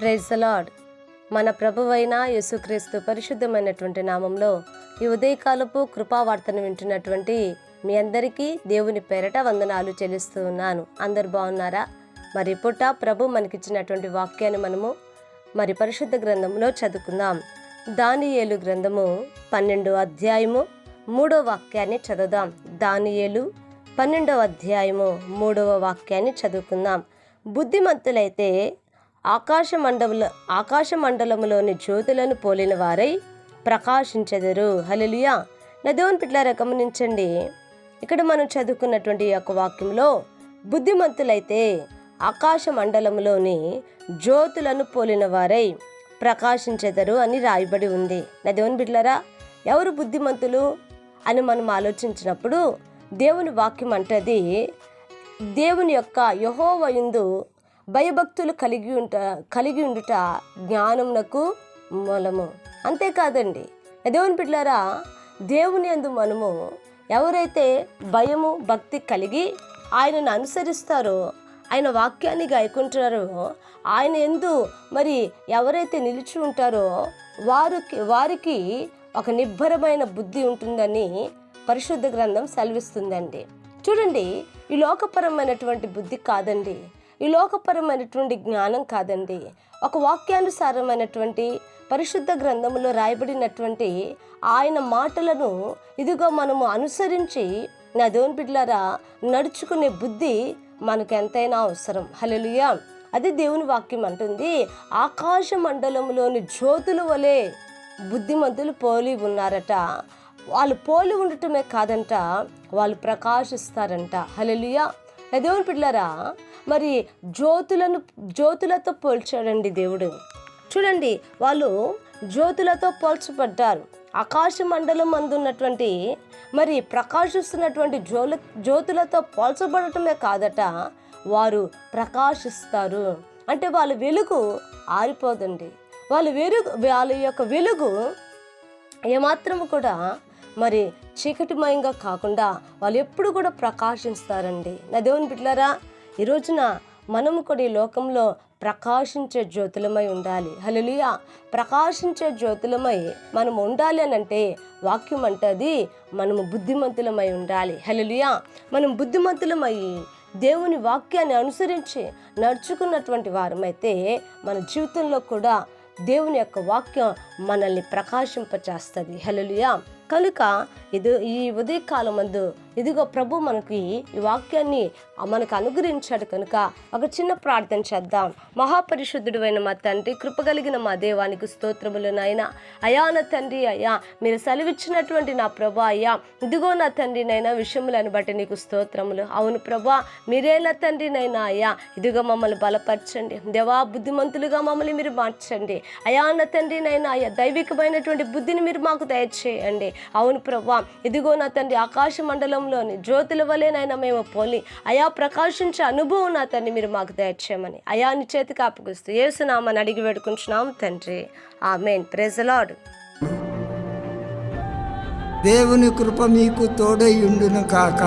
Praise lord మన ప్రభువైన యేసుక్రీస్తు పరిశుద్ధమైనటువంటి నామంలో ఈ ఉదయకాలపు కృపావార్తను వింటున్నటువంటి మీ అందరికీ దేవుని పేరట వందనాలు చెల్లిస్తూ ఉన్నాను. అందరు బాగున్నారా? మరి పుట్ట ప్రభు మనకిచ్చినటువంటి వాక్యాన్ని మనము మరి పరిశుద్ధ గ్రంథంలో చదువుకుందాం. దానియేలు గ్రంథము పన్నెండో అధ్యాయము మూడో వాక్యాన్ని చదువుదాం. దానియేలు పన్నెండవ అధ్యాయము మూడవ వాక్యాన్ని చదువుకుందాం. బుద్ధిమంతులైతే ఆకాశ మండల ఆకాశ మండలములోని జ్యోతులను పోలిన వారై ప్రకాశించెదరు. హలిలియా నా పిట్లారా గమనించండి. ఇక్కడ మనం చదువుకున్నటువంటి యొక్క వాక్యంలో బుద్ధిమంతులైతే ఆకాశ మండలంలోని జ్యోతులను పోలిన వారై ప్రకాశించెదరు అని రాయబడి ఉంది. నా దేవుని ఎవరు బుద్ధిమంతులు అని మనం ఆలోచించినప్పుడు దేవుని వాక్యం అంటది దేవుని యొక్క యహోవయుందు భయభక్తులు కలిగి ఉంట కలిగి ఉండుట జ్ఞానమునకు మూలము. అంతేకాదండి. దేవుని బిడ్డలారా దేవుని అందు మనము ఎవరైతే భయము భక్తి కలిగి ఆయనను అనుసరిస్తారో ఆయన వాక్యాన్ని గాయకుంటారో ఆయన ఎందు మరి ఎవరైతే నిలిచి ఉంటారో వారికి వారికి ఒక నిబ్బరమైన బుద్ధి ఉంటుందని పరిశుద్ధ గ్రంథం సెలవిస్తుందండి. చూడండి ఈ లోకపరమైనటువంటి బుద్ధి కాదండి. ఈ లోకపరమైనటువంటి జ్ఞానం కాదండి. ఒక వాక్యానుసారమైనటువంటి పరిశుద్ధ గ్రంథంలో రాయబడినటువంటి ఆయన మాటలను ఇదిగో మనము అనుసరించి నా దేవుని బిడ్డలారా నడుచుకునే బుద్ధి మనకు ఎంతైనా అవసరం. హలలుయా అది దేవుని వాక్యం అంటుంది ఆకాశ మండలంలోని జ్యోతుల వలె బుద్ధిమంతులు పోలి ఉన్నారట. వాళ్ళు పోలి ఉండటమే కాదంట వాళ్ళు ప్రకాశిస్తారంట. హలలుయా దేవుని పిల్లరా మరి జ్యోతులను జ్యోతులతో పోల్చాడండి దేవుడు. చూడండి వాళ్ళు జ్యోతులతో పోల్చబడ్డారు. ఆకాశ మండలం అందున్నటువంటి మరి ప్రకాశిస్తున్నటువంటి జ్యోల జ్యోతులతో పోల్చబడటమే కాదట వారు ప్రకాశిస్తారు. అంటే వాళ్ళ వెలుగు ఆరిపోదండి. వాళ్ళ వెలుగు వాళ్ళ యొక్క వెలుగు ఏమాత్రము కూడా మరి చీకటిమయంగా కాకుండా వాళ్ళు ఎప్పుడు కూడా ప్రకాశిస్తారండి. నా దేవుని బిడ్డలారా ఈ రోజున మనము కూడా ఈ లోకంలో ప్రకాశించే జ్యోతులమై ఉండాలి. హలలియా ప్రకాశించే జ్యోతులమై మనం ఉండాలి అని అంటే వాక్యం అంటది మనము బుద్ధిమంతులమై ఉండాలి. హలలియా మనం బుద్ధిమంతులమై దేవుని వాక్యాన్ని అనుసరించి నడుచుకున్నటువంటి వారమైతే మన జీవితంలో కూడా దేవుని యొక్క వాక్యం మనల్ని ప్రకాశింపచేస్తుంది. హలలియా కనుక ఇది ఈ ఉదయకాలం మందు ఇదిగో ప్రభు మనకి ఈ వాక్యాన్ని మనకు అనుగ్రహించాడు కనుక ఒక చిన్న ప్రార్థన చేద్దాం. మహాపరిశుద్ధుడు అయిన మా తండ్రి కృపగలిగిన మా దేవానికి స్తోత్రములు నాయన. అయా నా తండ్రి అయ్యా మీరు సెలవిచ్చినటువంటి నా ప్రభా అయ్యా. ఇదిగో నా తండ్రి నైనా విషయములను బట్టి నీకు స్తోత్రములు. అవును ప్రభా మీరే నా తండ్రి నైనా అయ్యా. ఇదిగో మమ్మల్ని బలపరచండి. దేవా బుద్ధిమంతులుగా మమ్మల్ని మీరు మార్చండి. అయా నా తండ్రి నైనా అయ్యా దైవికమైనటువంటి బుద్ధిని మీరు మాకు దయచేయండి. అవును ప్రభా ఇదిగో నా తండ్రి ఆకాశ మండలంలోని జ్యోతుల వలెనైనా మేము పోలి. అయా ప్రకాశించే అనుభవం నా తండ్రి మీరు మాకు దయచేయమని. అయా నీ చేతికి అప్పగిస్తూ ఏసునామని అడిగి వేడుకుంటున్నాం తండ్రి. ఆ మెయిన్ ప్రెజలాడు దేవుని కృప మీకు తోడై ఉండును కాక.